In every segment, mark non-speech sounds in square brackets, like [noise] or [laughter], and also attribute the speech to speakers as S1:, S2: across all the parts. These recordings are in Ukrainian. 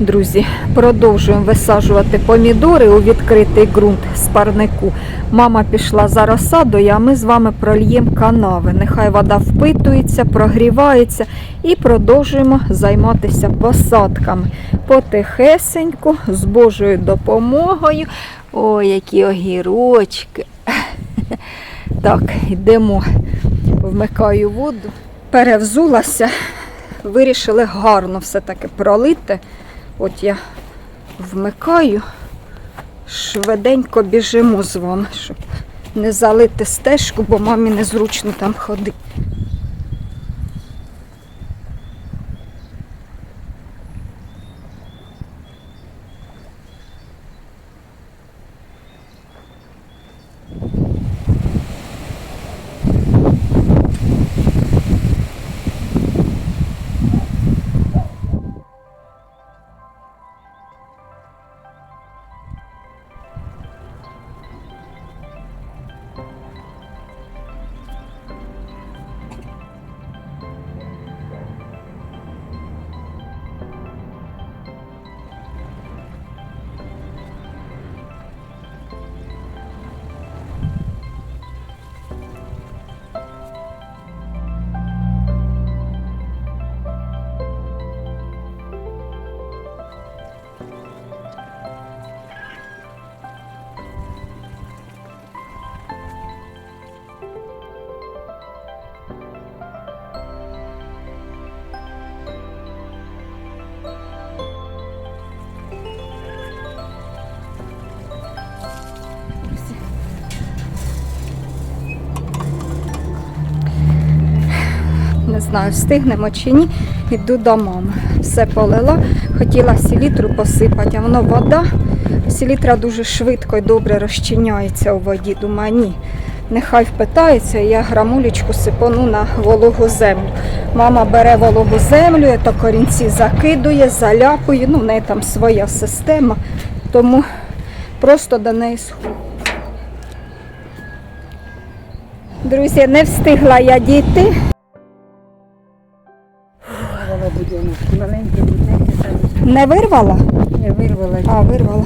S1: Друзі, продовжуємо висаджувати помідори у відкритий ґрунт з парнику. Мама пішла за розсадою, а ми з вами прольємо канави. Нехай вода впитується, прогрівається і продовжуємо займатися посадками. Потихесеньку, з Божою допомогою. Ой, які огірочки. [laughs] Так, йдемо, вмикаю воду. Перевзулася, вирішили гарно все-таки пролити. От я вмикаю, швиденько біжимо з вами, щоб не залити стежку, бо мамі незручно там ходити. Не знаю, встигнемо чи ні. Йду до мами. Все полила. Хотіла селітру посипати, а воно вода. Селітра дуже швидко і добре розчиняється у воді. Думаю, ні. Нехай впитається, і я грамулечку сипану на вологу землю. Мама бере вологу землю, то корінці закидує, заляпує. Ну, в неї там своя система, тому просто до неї схожу. Друзі, не встигла я дійти.
S2: Маленькі там
S1: Не вирвала?
S2: я вирвала.
S1: А, вирвала.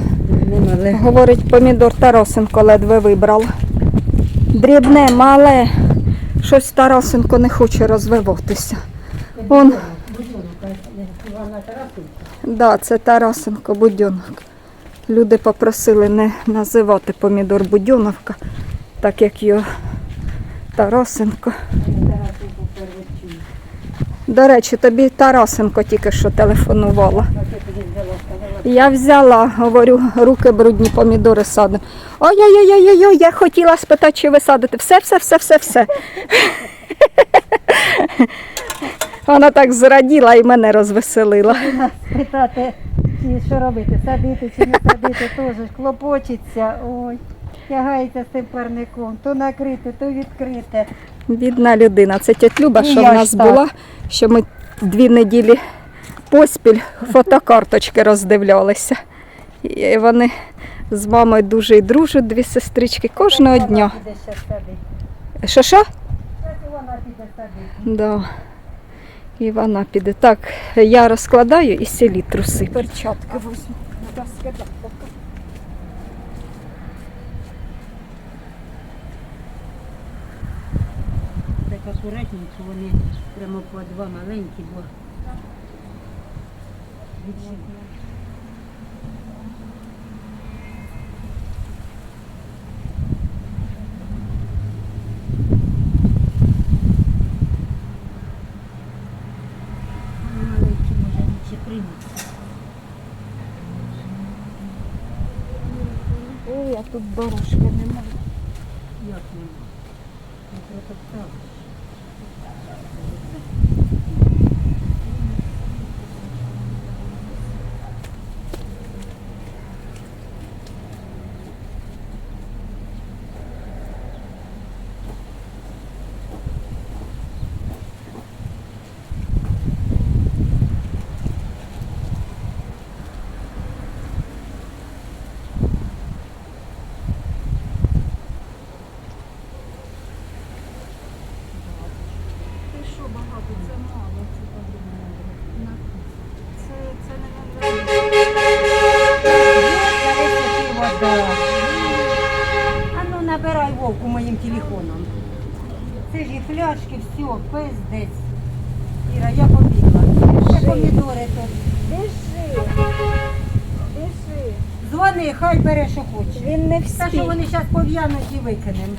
S2: Немале.
S1: Говорить, помідор Тарасенко ледве вибрав. Дрібне, мале. Щось Тарасенко не хоче розвиватися. Он,
S2: Івана Тарасенко.
S1: да, це Тарасенко будьонок. Люди попросили не називати помідор Будьоновка, так як його Тарасенко. До речі, тобі Тарасенко тільки що телефонувала. Я взяла, говорю, руки брудні помідори садимо. Ой-ой-ой-ой, я хотіла спитати, чи ви садите. Все, все, все, все, все. Вона так зраділа і мене розвеселила.
S2: Питати, що робити, садити чи не садити, теж клопочеться. Ой, тягається з тим парником. То накрите, то відкрите.
S1: Бідна людина. Це тетя Люба,
S2: І
S1: що в нас
S2: так.
S1: була, що ми дві неділі поспіль фотокарточки роздивлялися. І вони з мамою дуже і дружать, дві сестрички, кожного
S2: Вона
S1: дня.
S2: піде ще садити.
S1: Що що?
S2: І вона піде садити.
S1: Да. І вона піде. Так, я розкладаю і селітру сиплю. Перчатки візьму.
S2: Так акуратненько, вони прямо по два маленькі, бо.
S1: Ой, а тут дорожки немає.
S3: Фляшки, все, пиздець. Іра, я побігла. Ще помідори тут.
S1: Біжи. Біжи.
S3: Дзвони, хай бере, що хоче.
S1: Він не
S3: Та що
S1: встиг.
S3: вони зараз пов'януть і викинемо.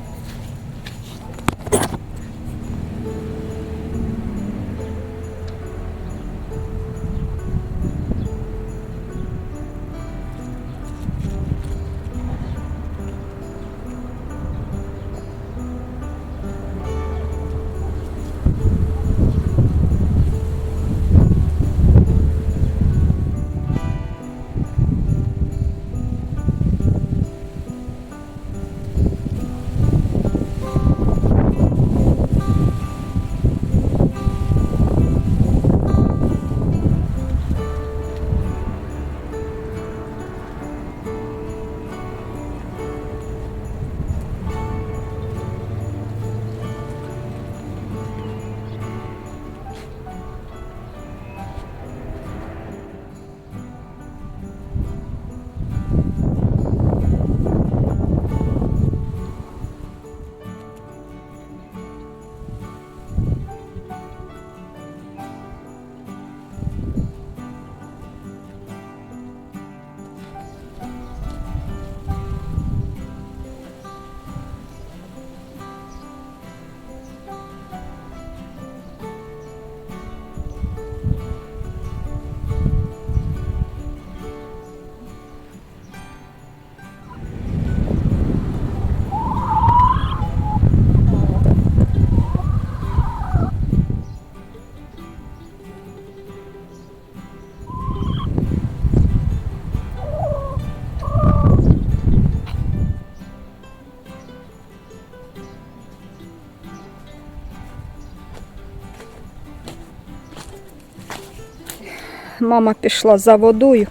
S1: Мама пішла за водою,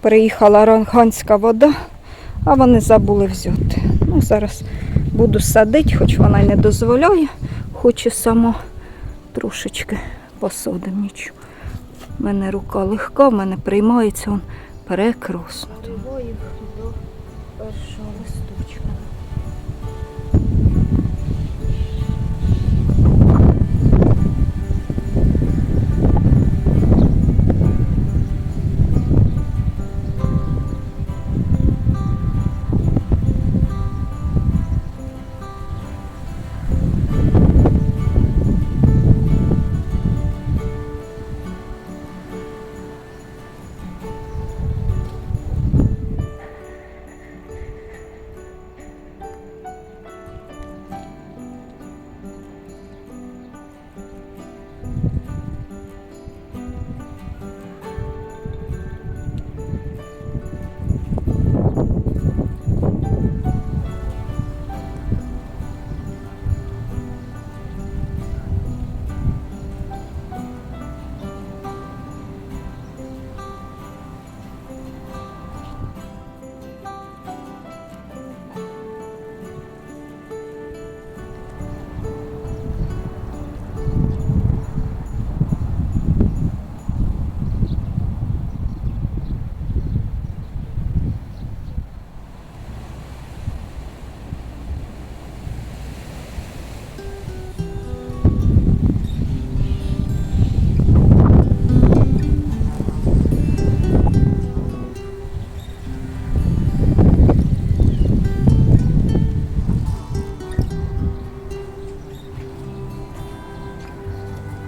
S1: приїхала ранганська вода, а вони забули взяти. Ну, зараз буду садити, хоч вона й не дозволяє, хочу само трошечки посадим нічого. У мене рука легка, в мене приймається он перекросно.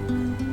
S1: Thank you.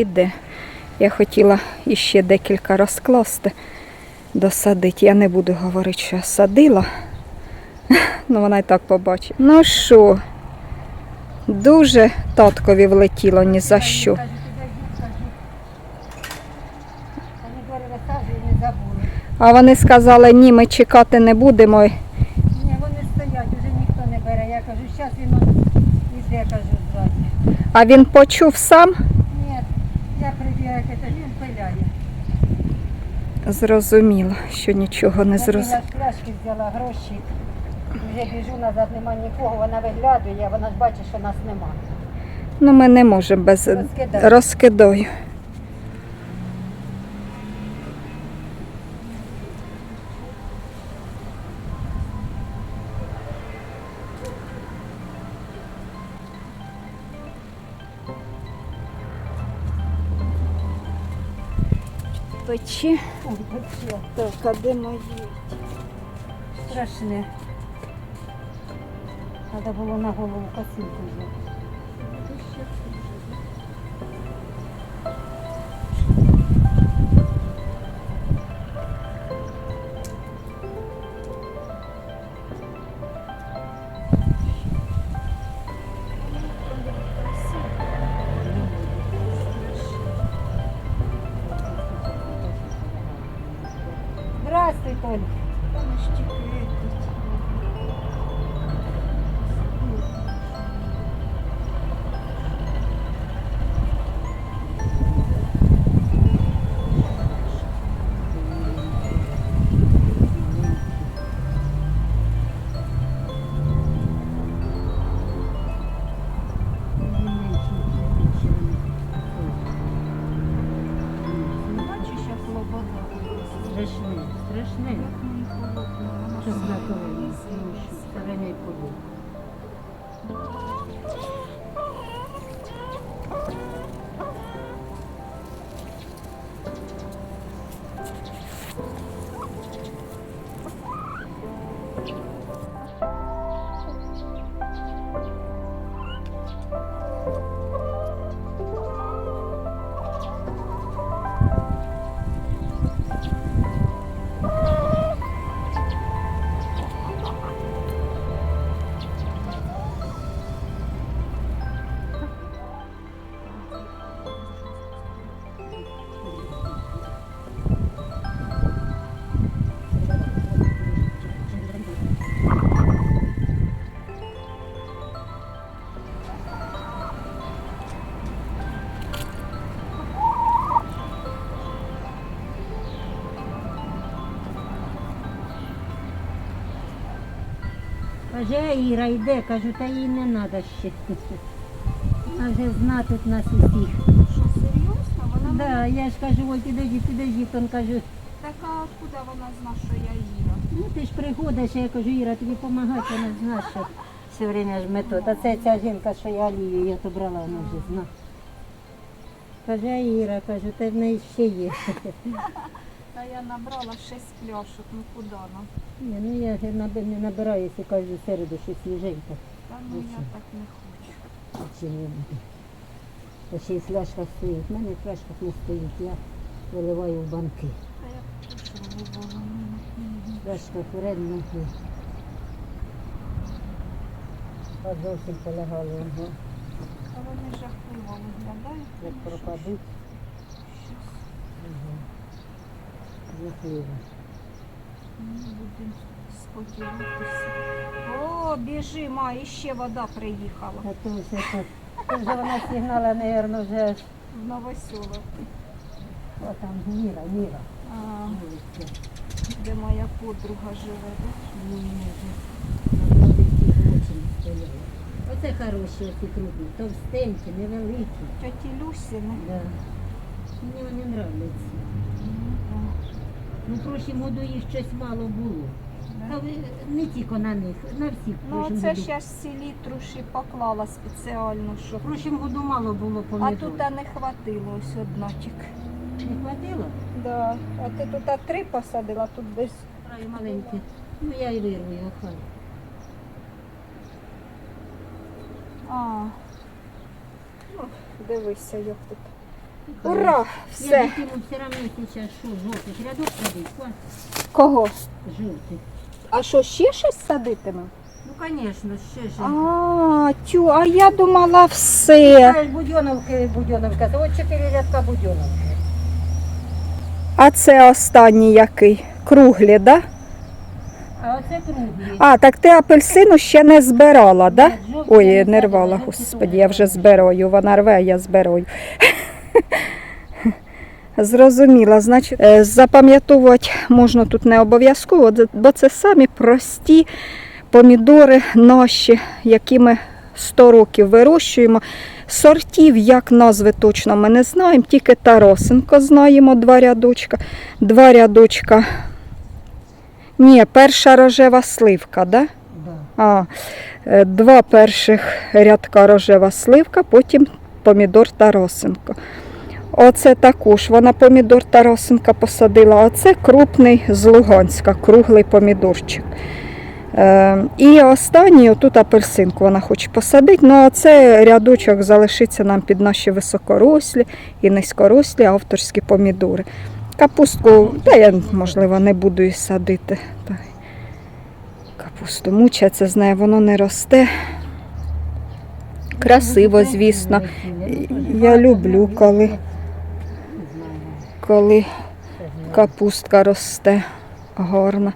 S1: іде. Я хотіла іще декілька розкласти, досадити. Я не буду говорити, що я садила. [laughs] Ну, вона і так побачить. Ну що, дуже таткові влетіло ні за що. А вони сказали, ні, ми чекати не будемо.
S2: Ні, вони стоять, вже ніхто не бере. Я кажу, зараз він іде, кажу, звати.
S1: А він почув сам? Зрозуміло, що нічого не
S2: Я
S1: зрозуміло.
S2: біла пляшки взяла гроші. Вже біжу назад, нема нікого, вона виглядує, вона ж бачить, що нас нема.
S1: Ну, ми не можемо без
S2: Розкидаю.
S1: розкидаю. Печі. Так, а де мої?
S2: страшне. Треба було на голову косинку взяти.
S3: Страшне, страшне. Що знакове, сторони подобне. Каже, Іра, йде, кажу, та їй не треба ще. Вона вже зна тут нас усіх.
S4: Що, серйозно? Вона
S3: Да, я ж кажу, ой, підожди, підожди, то він кажу,
S4: така, откуда вона зна, що я Іра?
S3: ну ти ж приходиш, я кажу, Іра, тобі допомагати, вона ж зна, що все время ж метод. А це ця жінка, що я Алію, я то брала, вона вже зна. Каже, Іра, кажу, та в неї ще є.
S4: Я набрала 6 пляшок, ну куди нам?
S3: Ні, ну я не набираюся кожну середу щось свіженьке.
S4: Та ну я так не хочу.
S3: Чи не буде. Та ще й фляжка стоїть. У мене в фляжках не стоїть, я виливаю в банки.
S4: Та я попробувала.
S3: Фляжка вредна. А зовсім полягали.
S4: Та вони жахливо виглядають.
S3: як пропадуть. Ага. Жахливо.
S4: Будемо сподіватися. О, біжи, ма, іще вода приїхала.
S3: Все так. Це вже вона сигнала, мабуть, вже ж.
S4: В Новосело.
S3: О, там Міра, Міра.
S4: А,
S3: Вулиця.
S4: де моя подруга живе, да?
S3: Ну, на. Оце хороші ці крупні, товстенькі, невеликі.
S4: Тьоті Люсіни.
S3: Да. Мені вони нравляться.
S4: Ну,
S3: в прошлім году їх щось мало було. Та ви не тільки на них, на всіх.
S4: Ну,
S3: прошлім
S4: це ж я ж селітру ще поклала спеціально,
S3: В
S4: щоб.
S3: прошлім году мало було
S4: А тут не хватило ось одна.
S3: Не хватило?
S4: Да. А ти тут а три посадила, тут десь.
S3: Краю маленьке. Ну я і вирву його хай.
S4: А. Ну, дивися, як тут. Ура!
S3: Я
S4: Все.
S3: дитину все одно зараз що, жовтих рядок садить,
S1: Кого?
S3: жовтих.
S1: А що, ще щось садитиме?
S3: Ну, звісно, ще ж.
S1: А, тю, а я думала все.
S3: Будьоновки, Будьоновка, от чотири рядка Будьоновки.
S1: А це останній який? круглі, да?
S3: А оце круглі.
S1: А, так ти апельсину ще не збирала, да? Ой, не рвала, господі, я вже збираю. Вона рве, я збираю. Зрозуміла, значить, е, запам'ятовувати можна тут не обов'язково, бо це самі прості помідори наші, які ми 100 років вирощуємо. Сортів, як назви точно ми не знаємо, тільки Таросенко знаємо два рядочка. Два рядочка. Ні, перша рожева сливка, да?
S3: Да.
S1: А, е, два перших рядка рожева сливка, потім помідор Таросенко. Оце також вона помідор Таросенка посадила, а це крупний з Луганська, круглий помідорчик. Е, і останній, отут апельсинку вона хоче посадити, ну а це рядочок залишиться нам під наші високорослі і низькорослі авторські помідори. Капустку, та я, можливо, не буду і садити. Капусту мучаться з воно не росте. Красиво, звісно. Я люблю, коли, коли капустка росте гарно.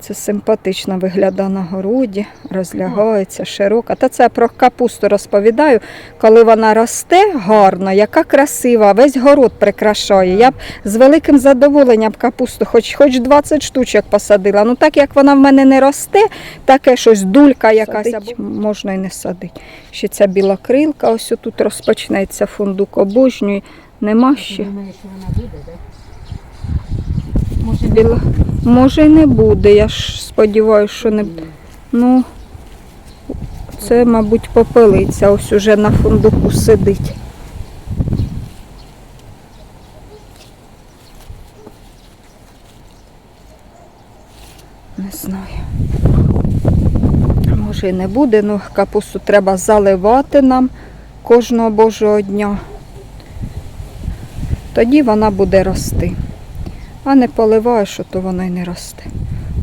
S1: Це симпатично виглядає на городі, розлягається, широка. Та це я про капусту розповідаю, коли вона росте гарно, яка красива, весь город прикрашає. Я б з великим задоволенням капусту, хоч, хоч 20 штучок посадила. Ну так як вона в мене не росте, таке щось дулька якась або можна і не садити. Ще ця біла крилка, ось тут розпочнеться фундук обожнює. Нема ще.
S3: думаєш, що вона буде, так?
S1: Може, біла... Може і не буде, я ж сподіваюся, що не Ну, це, мабуть, попелиця. Ось уже на фундуку сидить. Не знаю. Може і не буде, ну капусту треба заливати нам кожного божого дня. Тоді вона буде рости. А не поливаєш, що то вона й не росте.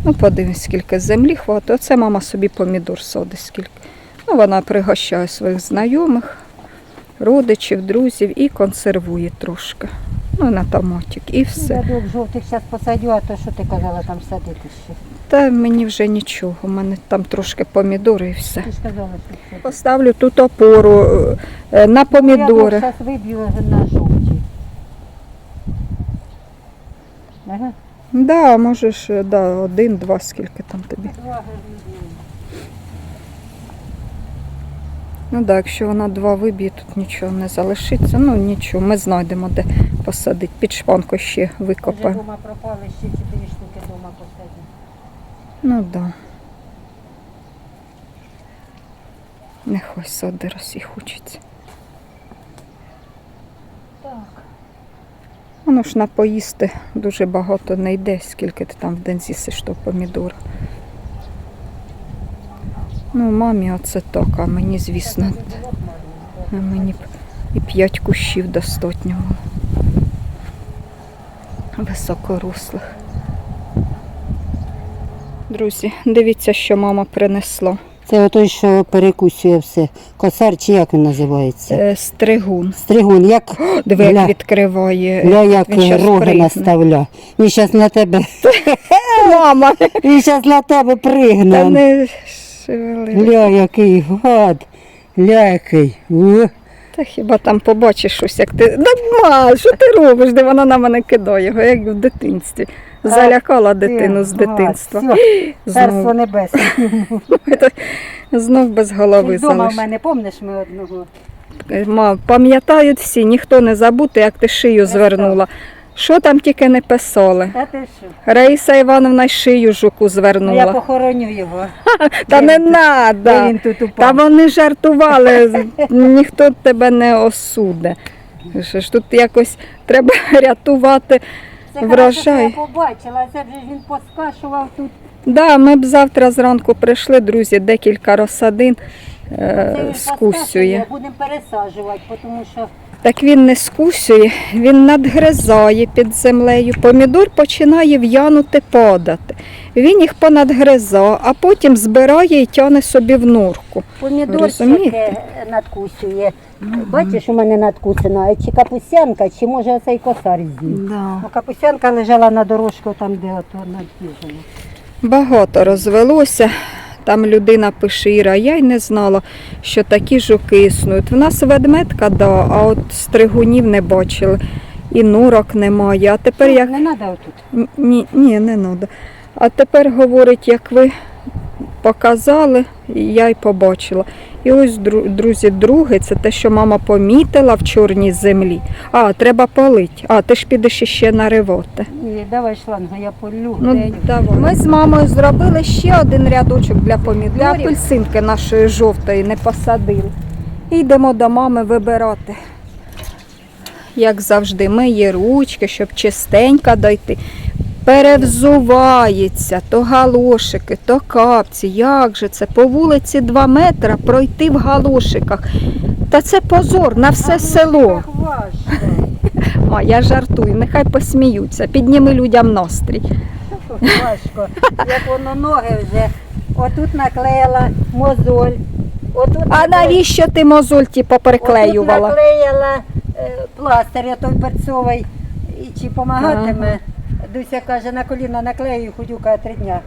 S1: Ну, подивись, скільки землі хватить. Оце мама собі помідор садить скільки. Ну, вона пригощає своїх знайомих, родичів, друзів і консервує трошки. Ну, на томатик і все.
S3: Рядок жовтих зараз посадю, а то що ти казала там садити ще?
S1: Та мені вже нічого. У мене там трошки помідори і все.
S3: Ти ж казала, що це.
S1: Поставлю тут опору е, на помідори.
S3: Зараз виб'ю на Ага.
S1: Да, можеш, е, да, один-два, скільки там тобі. Ну так, якщо вона два виб'є, тут нічого не залишиться. Ну нічого, ми знайдемо де посадити. Під шпанку ще викопаємо.
S3: дома пропали, ще чотири штуки дома посадю.
S1: Ну так. Да. Нехай сади росі хочеться.
S3: Так.
S1: Воно ж на поїсти дуже багато не йде, скільки ти там в день з'їсиш того помідора. Ну, мамі оце так, а мені, звісно, мені і п'ять кущів достатньо було. Високорослих. Друзі, дивіться, що мама принесла.
S3: Це той, що перекусує все. Косар чи як він називається?
S1: Е, Стригун.
S3: Стригун, як
S1: Диви, як
S3: Гля.
S1: відкриває.
S3: Гля, як
S1: Він щас
S3: роги
S1: пригне.
S3: наставля. Він зараз на тебе,
S1: Мама!
S3: він зараз на тебе
S1: Та
S3: пригне.
S1: не шевели.
S3: Гля, який гад. Гля, який.
S1: Та хіба там побачиш щось, як ти. Да, ма, що ти робиш? Де вона на мене кидає його, як в дитинстві. Залякала дитину з дитинства. [gasps]
S3: Царство небесне. [laughs]
S1: знов без голови
S3: Вдома в
S1: залиш.
S3: мене, помниш ми одного?
S1: Ма, пам'ятають всі, ніхто не забути, як ти шию звернула. Що там тільки не писали.
S3: Та ти що?
S1: Раїса Івановна й шию жуку
S3: Ну, я
S1: звернула.
S3: похороню його. [laughs]
S1: Та
S3: Де
S1: не
S3: він
S1: надо.
S3: Він тут
S1: Та
S3: упав?
S1: вони жартували, [laughs] ніхто тебе не осуде. Що ж тут якось треба рятувати.
S3: Це що я побачила, це вже він поскашував тут.
S1: Да, ми б завтра зранку прийшли, друзі, декілька розсадин е, скусює.
S3: Будемо пересаджувати, тому що
S1: Так він не скусює, він надгризає під землею. Помідор починає в'янути падати. Він їх понадгризає, а потім збирає і тяне собі в норку.
S3: Е, надкусює. Бачиш, у мене надкусено, а чи капусянка, чи може оцей косар з'їв.
S1: Да.
S3: Ну, капусянка лежала на дорожку там, де ото надіжено.
S1: Багато розвелося. Там людина пише, Іра, я й не знала, що такі жуки існують. В нас ведмедка, да, а от стригунів не бачили. І норок немає. А тепер як
S3: Не треба отут.
S1: Ні, ні, не треба. А тепер говорить, як ви показали, я й побачила. І ось, друзі, друге, це те, що мама помітила в чорній землі. А, треба полить. А, ти ж підеш іще наривати.
S3: Ні, давай шлангу, я полю.
S1: Ну, давай. Ми з мамою зробили ще один рядочок для помідорів. Для апельсинки нашої жовтої не посадили. І йдемо до мами вибирати. Як завжди, миє ручки, щоб чистенько дойти. Перевзувається то галошики, то капці. Як же це? По вулиці 2 метри пройти в галошиках. Та це позор на все село. А [laughs] я жартую, нехай посміються. Підніми людям настрій.
S3: Важко. Як воно ноги вже. Отут наклеїла мозоль. Отут
S1: А навіщо ти мозольті попереклеювала?
S3: Отут наклеїла е, пластир, я той перцовий. І чи помагатиме? Дуся каже, на коліна наклею, ходюка три дня.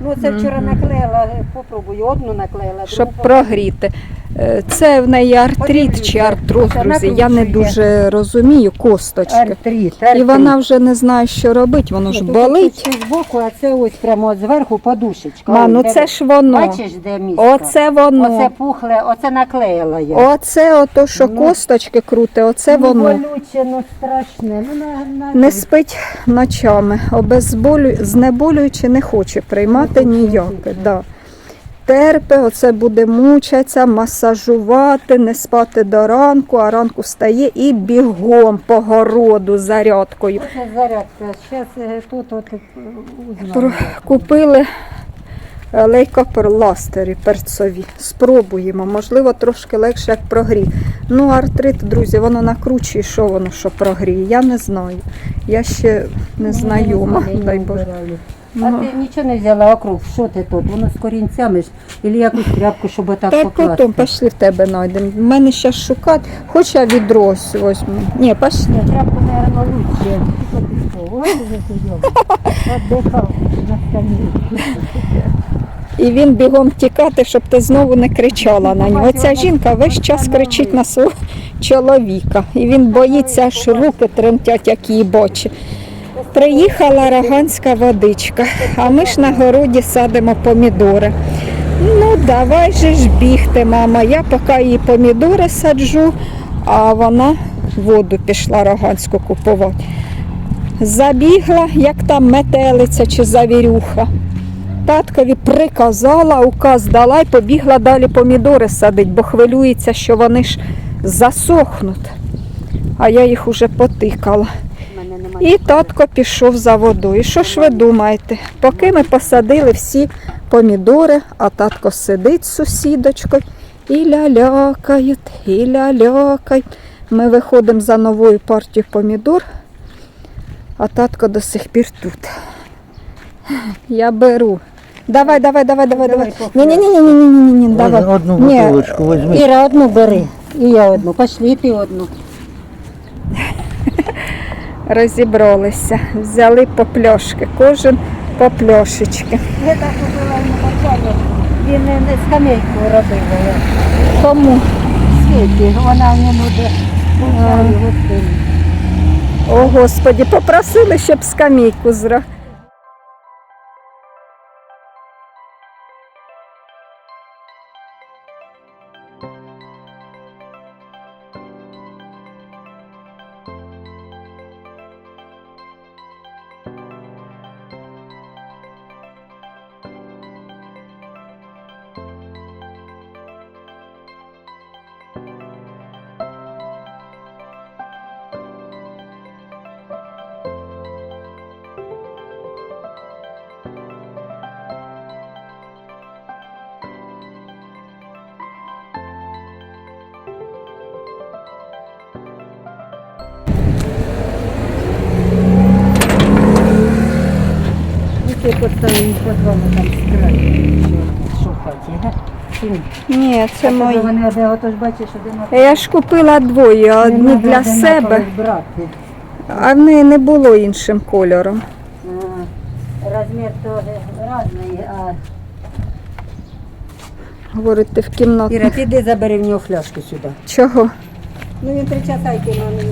S3: Ну, це вчора наклеїла, попробую, одну наклеїла,
S1: Щоб
S3: другу
S1: прогріти. Е, Це в неї артрит чи артроз, друзі. Я не дуже розумію косточки.
S3: Артрит,
S1: І вона вже не знає, що робити, воно ж болить.
S3: трішки збоку, а це ось прямо зверху подушечка.
S1: Ма, ну це ж воно.
S3: Бачиш, де місце?
S1: Оце воно.
S3: Оце пухле, оце наклеїла я.
S1: Оце ото, що
S3: Ну.
S1: косточки круте, оце
S3: ну,
S1: воно.
S3: болюче, ну страшне. Ну, на, на...
S1: Не спить ночами, обезболю... знеболюючи не хоче приймати
S3: Ну,
S1: ніяке. Да. Терпе, оце буде мучатися, масажувати, не спати до ранку, а ранку встає і бігом по городу зарядкою.
S3: Оце зарядка. Зараз тут от е,
S1: Купили е, лейкоперластери перцові. Спробуємо, можливо, трошки легше, як прогрій. Ну, артрит, друзі, воно накручує, що воно що прогріє. Я не знаю. Я ще не знайома,
S3: Ну,
S1: дай Боже.
S3: А
S1: Ну.
S3: ти нічого не взяла округ, що ти тут? Воно з корінцями ж, або якусь тряпку, щоб отак
S1: Так
S3: покласти.
S1: потім пішли в тебе знайдемо. В мене ще шукати, хоч я відро ось возьму. Ні, пішли.
S3: Тряпку, наверное, лучше. Отдихав на скам'ї.
S1: І він бігом тікати, щоб ти знову не кричала на нього. Оця жінка весь час кричить на свого [laughs] чоловіка. І він боїться, аж руки тремтять, як її бочі. Приїхала раганська водичка, а ми ж на городі садимо помідори. Ну, давай же ж бігти, мама. Я поки її помідори саджу, а вона воду пішла роганську купувати. Забігла, як там метелиця чи завірюха. Таткові приказала, указ дала і побігла далі помідори садить, бо хвилюється, що вони ж засохнуть. А я їх уже потикала. І татко пішов за водою. Що ж ви думаєте? Поки ми посадили всі помідори, а татко сидить з сусідочкою і лялякають, і лялякають. Ми виходимо за новою партією помідор, а татко до сих пір тут. Я беру. Давай, давай, давай, давай, давай. Ні, ні, ні, ні, ні, ні, ні, ні, давай.
S5: Одну
S1: Ні,
S5: бутилочку возьми.
S3: Іра, одну бери. І я одну. Пошли, і ти одну.
S1: Розібралися. Взяли попльошки, кожен попльошечки.
S3: Я так робила йому. Він не, скамейку робив.
S1: Кому?
S3: Світі, вона в ньому де. Вона його син.
S1: О, Господі, попросили, щоб скамійку зра.
S3: Ти поставив по двому там з що, що в хаті, га? Ні?
S1: Це мої.
S3: Вони оде, отож бачиш, один
S1: Я ж купила двоє, одні для себе,
S3: брати.
S1: а в неї не було іншим кольором.
S3: А, Розмір теж різний, а
S1: Говорить, ти в кімнату.
S3: Іра, піди забери в нього фляжку сюди.
S1: Чого?
S3: Ну він три часа йти, мамі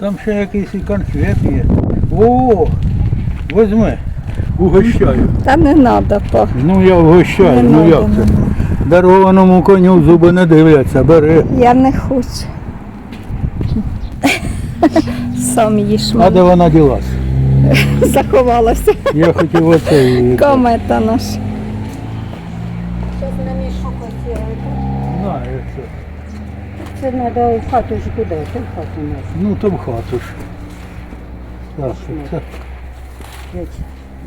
S5: Там ще якийсь і конфет є. О, возьми, угощаю.
S1: Та не треба, па.
S5: Ну я
S1: Не
S5: вгощаю, ну
S1: надо,
S5: як
S1: не
S5: це? Дарованому коню в зуби не дивляться, бери.
S1: Я не хочу. Сам їж
S5: А
S1: мене.
S5: де вона ділась?
S1: Заховалася.
S5: Я хотів оцей.
S1: Комета наш.
S3: Зараз на мішок оці.
S5: Знаю це.
S3: Це треба в хату ж куди? В хату нас.
S5: Ну в хату ж. Це.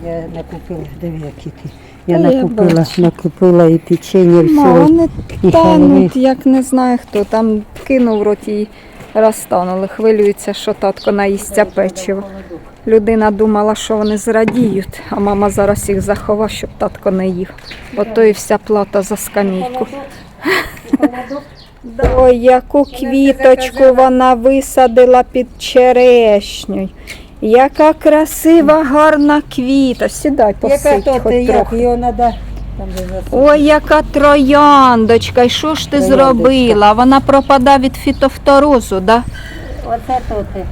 S3: Я накупила, диви, які ти. Я
S1: Та я
S3: накупила, накупила і печення, і все.
S1: вони
S3: і
S1: тануть, як не знаю хто. Там кинув в рот і розтанули. Хвилюється, що татко наїсться печиво. Людина думала, що вони зрадіють, а мама зараз їх заховав, щоб татко не їв. Ото і вся плата за скамійку. Ой, яку квіточку вона висадила під черешню. Яка красива, гарна квіта. Сідай,
S3: Яка
S1: посидь
S3: то
S1: хоч
S3: ти, як
S1: трохи. Ой, яка трояндочка, і що ж ти
S3: Трояндочка.
S1: зробила? Вона пропадає від фітофторозу, да?
S3: Оце то ти.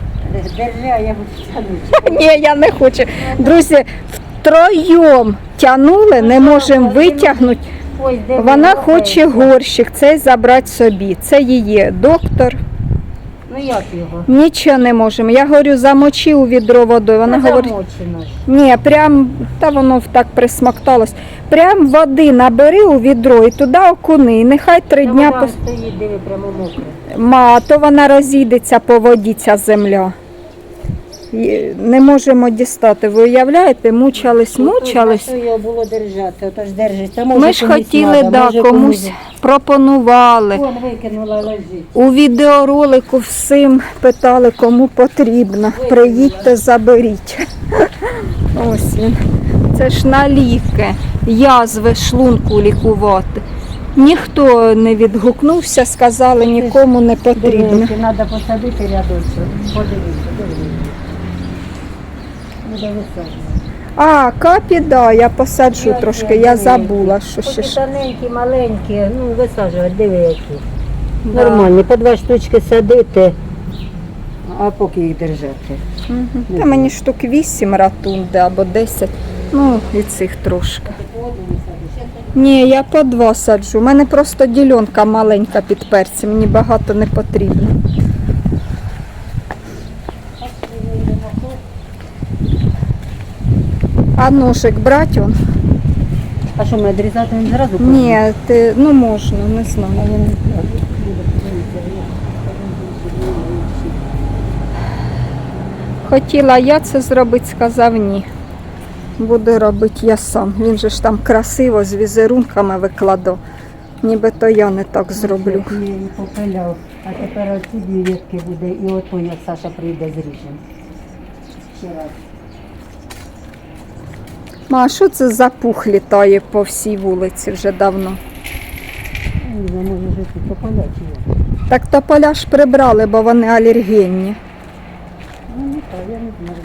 S3: Держи, а я буду тягнути.
S1: Ні, я не хочу. Друзі, втроєм тянули, не можемо витягнути. Вона хоче горщик, цей забрати собі. Це її доктор.
S3: Ну як його?
S1: Нічого не можемо. Я говорю, замочи у відро водою. Вона
S3: Ну,
S1: говорить,
S3: замочено
S1: ні, прям, та воно так присмокталось. Прям води набери у відро і туди окуни. І нехай три
S3: Та
S1: дня
S3: вона
S1: пос...
S3: стоїть, диви, прямо мокре.
S1: Ма, то вона розійдеться по воді ця земля. Не можемо дістати. Ви уявляєте, мучались, мучались.
S3: Його було держати, отож держиться.
S1: Ми ж хотіли, да, комусь пропонували.
S3: Вон викинула лежить.
S1: У відеоролику всім питали, кому потрібно. Приїдьте, заберіть. [laughs] Ось він. Це ж на ліки, язви шлунку лікувати. Ніхто не відгукнувся, сказали, нікому не потрібно.
S3: Дивіться, треба посадити рядочок. Подивіться, дивіться. Буде висаджувати.
S1: А, капі, да, я посаджу трошки, я забула, що ще ж.
S3: тоненькі, маленькі, ну висаджувати, диви які.
S1: Да.
S3: Нормальні, по два штучки садити, а поки їх держати.
S1: Мгм. Та мені штук 8 ратунди або 10. Ну, і цих трошки. Ні, я по два саджу. У мене просто ділянка маленька під перці, мені багато не потрібно. А ножик брать он?
S3: А що ми відрізати не зразу?
S1: Ні, ти, ну можна, не знаю. Хотіла я це зробити, сказав ні. Буду робити я сам. Він же ж там красиво з візерунками викладав. Нібито я не так зроблю.
S3: Я її попиляв, а тепер оці дві ветки буде, і ото як Саша прийде зріжемо. Ще раз.
S1: Ма, а що це за пух літає по всій вулиці вже давно? Так тополя ж прибрали, бо вони алергенні.
S3: Ну, не так, я не знаю,